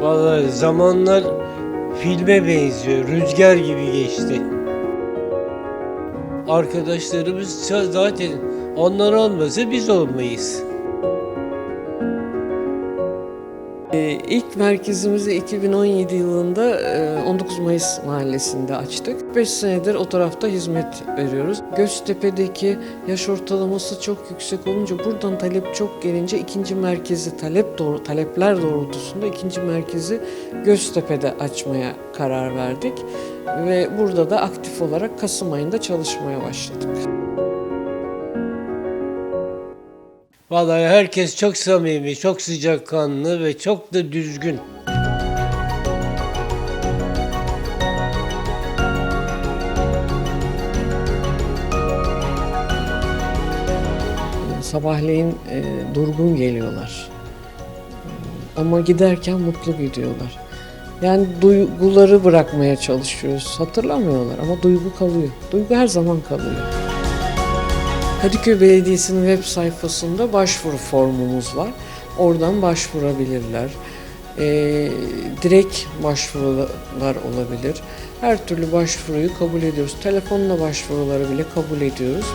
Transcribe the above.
Vallahi zamanlar filme benziyor. Rüzgar gibi geçti. Arkadaşlarımız zaten onlar olmasa biz olmayız. İlk merkezimizi 2017 yılında e, 19 Mayıs mahallesinde açtık. 5 senedir o tarafta hizmet veriyoruz. Göztepe'deki yaş ortalaması çok yüksek olunca buradan talep çok gelince ikinci merkezi talep doğru talepler doğrultusunda ikinci merkezi Göztepe'de açmaya karar verdik ve burada da aktif olarak Kasım ayında çalışmaya başladık. Vallahi herkes çok samimi, çok sıcakkanlı ve çok da düzgün. Sabahleyin e, durgun geliyorlar. Ama giderken mutlu gidiyorlar. Yani duyguları bırakmaya çalışıyoruz. Hatırlamıyorlar ama duygu kalıyor. Duygu her zaman kalıyor. Kadıköy Belediyesi'nin web sayfasında başvuru formumuz var. Oradan başvurabilirler. E, direkt başvurular olabilir. Her türlü başvuruyu kabul ediyoruz. Telefonla başvuruları bile kabul ediyoruz.